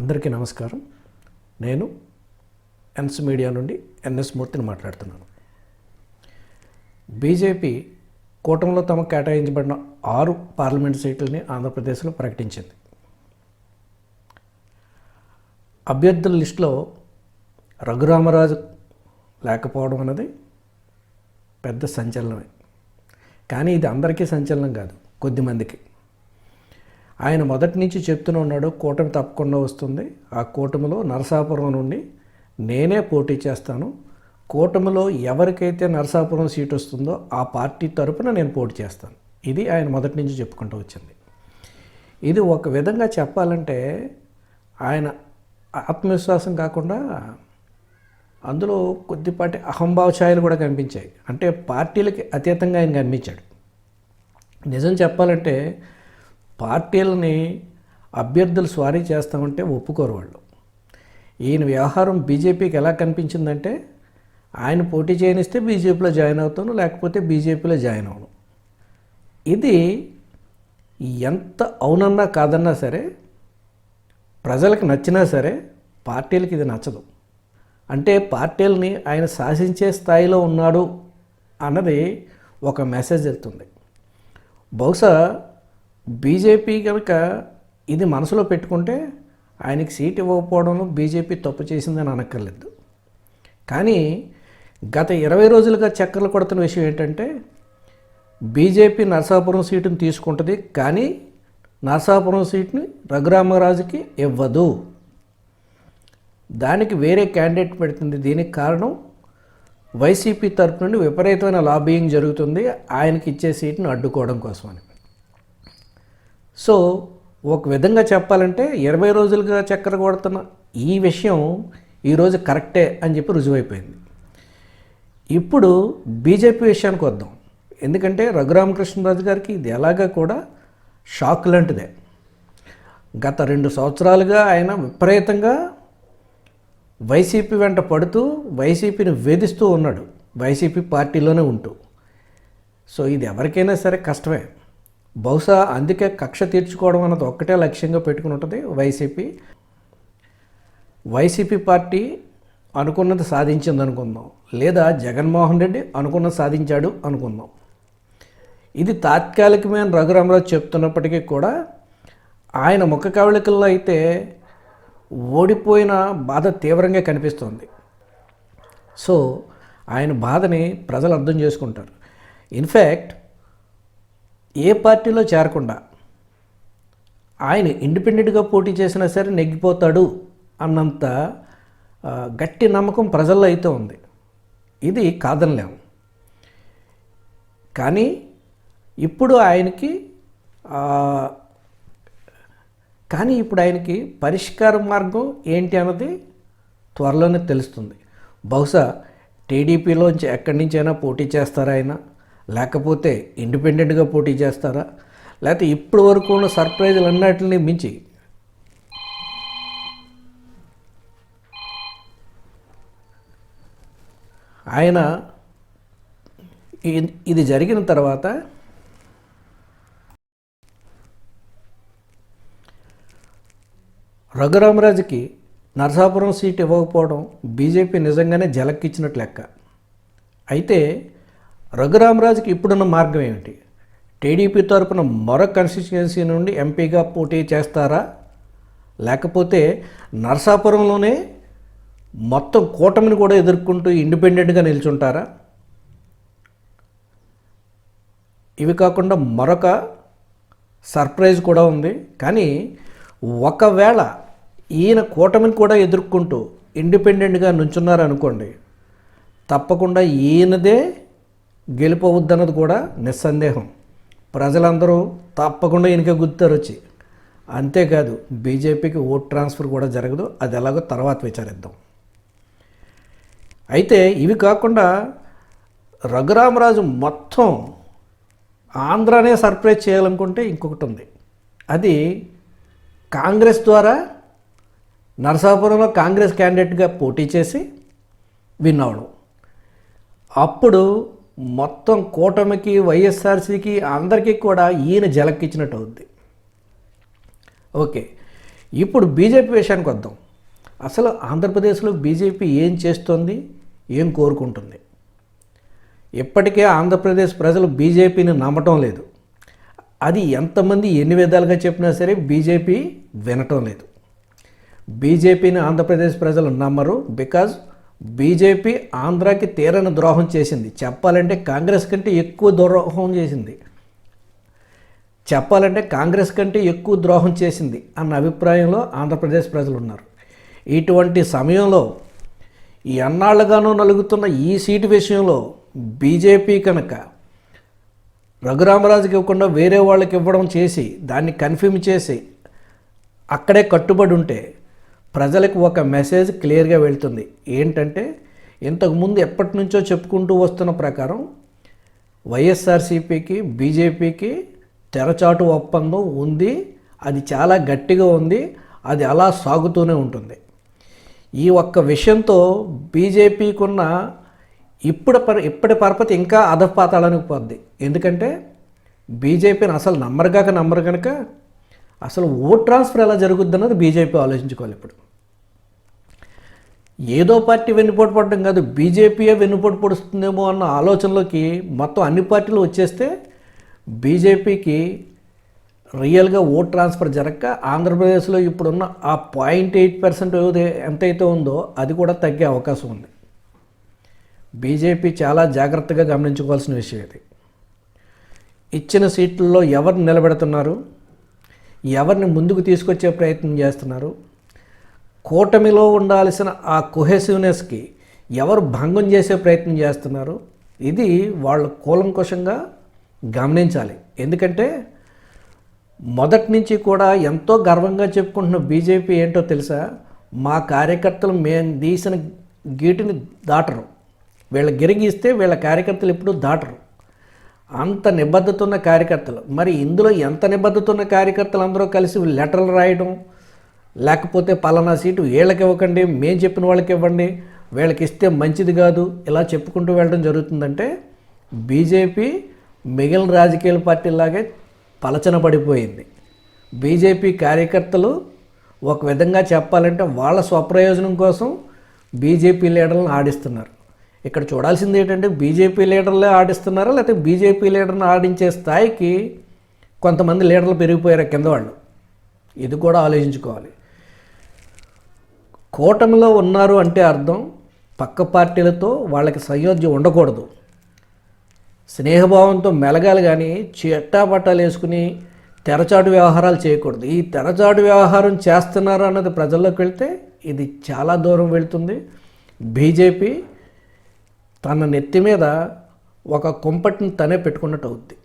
అందరికీ నమస్కారం. నేను ఎన్స్ మీడియా నుండి ఎన్ఎస్ మూర్తిని మాట్లాడుతున్నాను. బీజేపీ కూటమిలో తమకు కేటాయించబడిన ఆరు పార్లమెంట్ సీట్లని ఆంధ్రప్రదేశ్లో ప్రకటించింది. అభ్యర్థుల లిస్టులో రఘురామరాజు లేకపోవడం అనేది పెద్ద సంచలనమే. కానీ ఇది అందరికీ సంచలనం కాదు కొద్దిమందికి ఆయన మొదటి నుంచి చెప్తూనే ఉన్నాడు కూటమి తప్పకుండా వస్తుంది. ఆ కూటమిలో నరసాపురం నుండి నేనే పోటీ చేస్తాను. కూటమిలో ఎవరికైతే నరసాపురం సీట్ వస్తుందో ఆ పార్టీ తరపున నేను పోటీ చేస్తాను. ఇది ఆయన మొదటి నుంచి చెప్పుకుంటూ వచ్చింది. ఇది ఒక విధంగా చెప్పాలంటే ఆయన ఆత్మవిశ్వాసం కాకుండా అందులో కొద్దిపాటి అహంభావ ఛాయలు కూడా కనిపించాయి. అంటే పార్టీలకి అతీతంగా ఆయన కనిపించాడు. నిజం చెప్పాలంటే పార్టీలని అభ్యర్థులు స్వారీ చేస్తామంటే ఒప్పుకోరు వాళ్ళు. ఈయన వ్యవహారం బీజేపీకి ఎలా కనిపించిందంటే ఆయన పోటీ చేయనిస్తే బీజేపీలో జాయిన్ అవుతాను లేకపోతే బీజేపీలో జాయిన్ అవను ఇది ఎంత అవునన్నా కాదన్నా సరే ప్రజలకు నచ్చినా సరే పార్టీలకి ఇది నచ్చదు. అంటే పార్టీలని ఆయన శాసించే స్థాయిలో ఉన్నాడు అన్నది ఒక మెసేజ్ వెళ్తుంది బహుశా బీజేపీ కనుక ఇది మనసులో పెట్టుకుంటే ఆయనకి సీట్ ఇవ్వకపోవడంలో బీజేపీ తప్పు చేసిందని అనక్కర్లేదు. కానీ గత ఇరవై రోజులుగా చక్కర్లు కొడుతున్న విషయం ఏంటంటే బీజేపీ నరసాపురం సీటును తీసుకుంటుంది కానీ నరసాపురం సీట్ని రఘురామరాజుకి ఇవ్వదు. దానికి వేరే క్యాండిడేట్ పెడుతుంది. దీనికి కారణం వైసీపీ తరపు నుండి విపరీతమైన లాబియింగ్ జరుగుతుంది. ఆయనకి ఇచ్చే సీట్ను అడ్డుకోవడం కోసమని. సో ఒక విధంగా చెప్పాలంటే ఇరవై రోజులుగా చక్కెర కొడుతున్న ఈ విషయం ఈరోజు కరెక్టే అని చెప్పి రుజువైపోయింది. ఇప్పుడు బీజేపీ విషయానికి వద్దాం. ఎందుకంటే రఘురామకృష్ణరాజు గారికి ఇది ఎలాగా కూడా షాక్ లాంటిదే. గత రెండు సంవత్సరాలుగా ఆయన విపరీతంగా వైసీపీ వెంట పడుతూ వైసీపీని వేధిస్తూ ఉన్నాడు. వైసీపీ పార్టీలోనే ఉంటూ. సో ఇది ఎవరికైనా సరే కష్టమే. బహుశా అందుకే కక్ష తీర్చుకోవడం అన్నది ఒక్కటే లక్ష్యంగా పెట్టుకుని ఉంటుంది వైసీపీ. వైసీపీ పార్టీ అనుకున్నది సాధించింది అనుకుందాం లేదా జగన్మోహన్ రెడ్డి అనుకున్నది సాధించాడు అనుకుందాం. ఇది తాత్కాలికమైన రఘురామరాజు చెప్తున్నప్పటికీ కూడా ఆయన ముఖ కవళికల్లో అయితే ఓడిపోయిన బాధ తీవ్రంగా కనిపిస్తోంది. సో ఆయన బాధని ప్రజలు అర్థం చేసుకుంటారు. ఇన్ఫ్యాక్ట్ ఏ పార్టీలో చేరకుండా ఆయన ఇండిపెండెంట్గా పోటీ చేసినా సరే నెగ్గిపోతాడు అన్నంత గట్టి నమ్మకం ప్రజల్లో అయితే ఉంది. ఇది కాదనలేము. కానీ ఇప్పుడు ఆయనకి కానీ ఇప్పుడు ఆయనకి పరిష్కార మార్గం ఏంటి అన్నది త్వరలోనే తెలుస్తుంది. బహుశా టీడీపీలోంచి ఎక్కడి నుంచైనా పోటీ చేస్తారా ఆయన? లేకపోతే ఇండిపెండెంట్గా పోటీ చేస్తారా? లేకపోతే ఇప్పటి వరకు ఉన్న సర్ప్రైజులు అన్నిటిని మించి ఆయన ఇది జరిగిన తర్వాత రఘురామరాజుకి నరసాపురం సీట్ ఇవ్వకపోవడం బీజేపీ నిజంగానే జలక్కిచ్చినట్టు లెక్క. అయితే రఘురామరాజుకి ఇప్పుడున్న మార్గం ఏమిటి? టీడీపీ తరపున మరొక కాన్స్టిట్యుయెన్సీ నుండి ఎంపీగా పోటీ చేస్తారా? లేకపోతే నరసాపురంలోనే మొత్తం కూటమిని కూడా ఎదుర్కొంటూ ఇండిపెండెంట్గా నిల్చుంటారా? ఇవి కాకుండా మరొక సర్ప్రైజ్ కూడా ఉంది. కానీ ఒకవేళ ఈయన కూటమిని కూడా ఎదుర్కొంటూ ఇండిపెండెంట్గా నుంచున్నారనుకోండి తప్పకుండా ఈయనదే గెలిపోవద్దన్నది కూడా నిస్సందేహం. ప్రజలందరూ తప్పకుండా ఈయనకే గుర్తారు వచ్చి. అంతేకాదు బీజేపీకి ఓట్ ట్రాన్స్ఫర్ కూడా జరగదు అది ఎలాగో తర్వాత విచారిద్దాం. అయితే ఇవి కాకుండా రఘురామరాజు మొత్తం ఆంధ్రానే సర్ప్రైజ్ చేయాలనుకుంటే ఇంకొకటి ఉంది. అది కాంగ్రెస్ ద్వారా నరసాపురంలో కాంగ్రెస్ క్యాండిడేట్గా పోటీ చేసి విన్ అవడం. అప్పుడు మొత్తం కూటమికి వైఎస్ఆర్సీకి అందరికీ కూడా ఈయన జలక్కిచ్చినట్టు అవుద్ది. ఓకే ఇప్పుడు బీజేపీ విషయానికి వద్దాం. అసలు ఆంధ్రప్రదేశ్లో బీజేపీ ఏం చేస్తుంది ఏం కోరుకుంటుంది? ఇప్పటికే ఆంధ్రప్రదేశ్ ప్రజలు బీజేపీని నమ్మటం లేదు. అది ఎంతమంది ఎన్ని విధాలుగా చెప్పినా సరే బీజేపీ వినటం లేదు. బీజేపీని ఆంధ్రప్రదేశ్ ప్రజలు నమ్మరు బికాజ్ బీజేపీ ఆంధ్రాకి తీరని ద్రోహం చేసింది. చెప్పాలంటే కాంగ్రెస్ కంటే ఎక్కువ ద్రోహం చేసింది. చెప్పాలంటే కాంగ్రెస్ కంటే ఎక్కువ ద్రోహం చేసింది అన్న అభిప్రాయంలో ఆంధ్రప్రదేశ్ ప్రజలు ఉన్నారు. ఇటువంటి సమయంలో ఎన్నాళ్ళుగానూ నలుగుతున్న ఈ సీటు విషయంలో బీజేపీ కనుక రఘురామరాజుకి ఇవ్వకుండా వేరే వాళ్ళకి ఇవ్వడం చేసి దాన్ని కన్ఫర్మ్ చేసి అక్కడే కట్టుబడి ఉంటే ప్రజలకు ఒక మెసేజ్ క్లియర్గా వెళ్తుంది. ఏంటంటే ఇంతకుముందు ఎప్పటి నుంచో చెప్పుకుంటూ వస్తున్న ప్రకారం వైఎస్ఆర్సీపీకి బీజేపీకి తెరచాటు ఒప్పందం ఉంది అది చాలా గట్టిగా ఉంది అది అలా సాగుతూనే ఉంటుంది. ఈ ఒక్క విషయంతో బీజేపీకున్న ఇప్పుడు పర ఇప్పటి పరపతి ఇంకా అధపాతాళానికి పోద్ది. ఎందుకంటే బీజేపీని అసలు నమ్మరుగాక నమ్మరు కనుక అసలు ఓట్ ట్రాన్స్ఫర్ ఎలా జరుగుద్ది అన్నది బీజేపీ ఆలోచించుకోవాలి ఇప్పుడు. ఏదో పార్టీ వెన్నుపోటు పడడం కాదు బీజేపీయే వెన్నుపోటు పొడుస్తుందేమో అన్న ఆలోచనలోకి మొత్తం అన్ని పార్టీలు వచ్చేస్తే బీజేపీకి రియల్గా ఓట్ ట్రాన్స్ఫర్ జరగక ఆంధ్రప్రదేశ్లో ఇప్పుడున్న ఆ పాయింట్ ఎయిట్ పర్సెంట్ ఎంతైతే ఉందో అది కూడా తగ్గే అవకాశం ఉంది. బీజేపీ చాలా జాగ్రత్తగా గమనించుకోవాల్సిన విషయం ఇది. ఇచ్చిన సీట్లలో ఎవరు నిలబెడుతున్నారు? ఎవరిని ముందుకు తీసుకొచ్చే ప్రయత్నం చేస్తున్నారు? కూటమిలో ఉండాల్సిన ఆ కొహెసివ్నెస్కి ఎవరు భంగం చేసే ప్రయత్నం చేస్తున్నారు? ఇది వాళ్ళు కూలంకుషంగా గమనించాలి. ఎందుకంటే మొదటి నుంచి కూడా ఎంతో గర్వంగా చెప్పుకుంటున్న బీజేపీ ఏంటో తెలుసా? మా కార్యకర్తలు మేము తీసిన గీటుని దాటరు. వీళ్ళ గిరిగిస్తే వీళ్ళ కార్యకర్తలు ఎప్పుడూ దాటరు. అంత నిబద్ధత ఉన్న కార్యకర్తలు. మరి ఇందులో ఎంత నిబద్ధత ఉన్న కార్యకర్తలు అందరూ కలిసి లెటర్లు రాయడం? లేకపోతే పలానా సీటు వీళ్ళకి ఇవ్వకండి మేము చెప్పిన వాళ్ళకి ఇవ్వండి వీళ్ళకి ఇస్తే మంచిది కాదు ఇలా చెప్పుకుంటూ వెళ్ళడం జరుగుతుందంటే బీజేపీ మిగిలిన రాజకీయ పార్టీలాగే పలచన పడిపోయింది బీజేపీ కార్యకర్తలు ఒక విధంగా చెప్పాలంటే వాళ్ళ స్వప్రయోజనం కోసం బీజేపీ లీడర్లను ఆడిస్తున్నారు. ఇక్కడ చూడాల్సింది ఏంటంటే బీజేపీ లీడర్లే ఆడిస్తున్నారా లేకపోతే బీజేపీ లీడర్ని ఆడించే స్థాయికి కొంతమంది లీడర్లు పెరిగిపోయారు కింద వాళ్ళు? ఇది కూడా ఆలోచించుకోవాలి. కూటమిలో ఉన్నారు అంటే అర్థం పక్క పార్టీలతో వాళ్ళకి సయోధ్యం ఉండకూడదు. స్నేహభావంతో మెలగాలి కానీ చెట్టాపట్టాలు వేసుకుని తెరచాటు వ్యవహారాలు చేయకూడదు. ఈ తెరచాటు వ్యవహారం చేస్తున్నారు అన్నది ప్రజల్లోకి వెళ్తే ఇది చాలా దూరం వెళ్తుంది. బీజేపీ తన నెత్తి మీద ఒక కుంపటిని తనే పెట్టుకున్నట్టు అవుద్ది.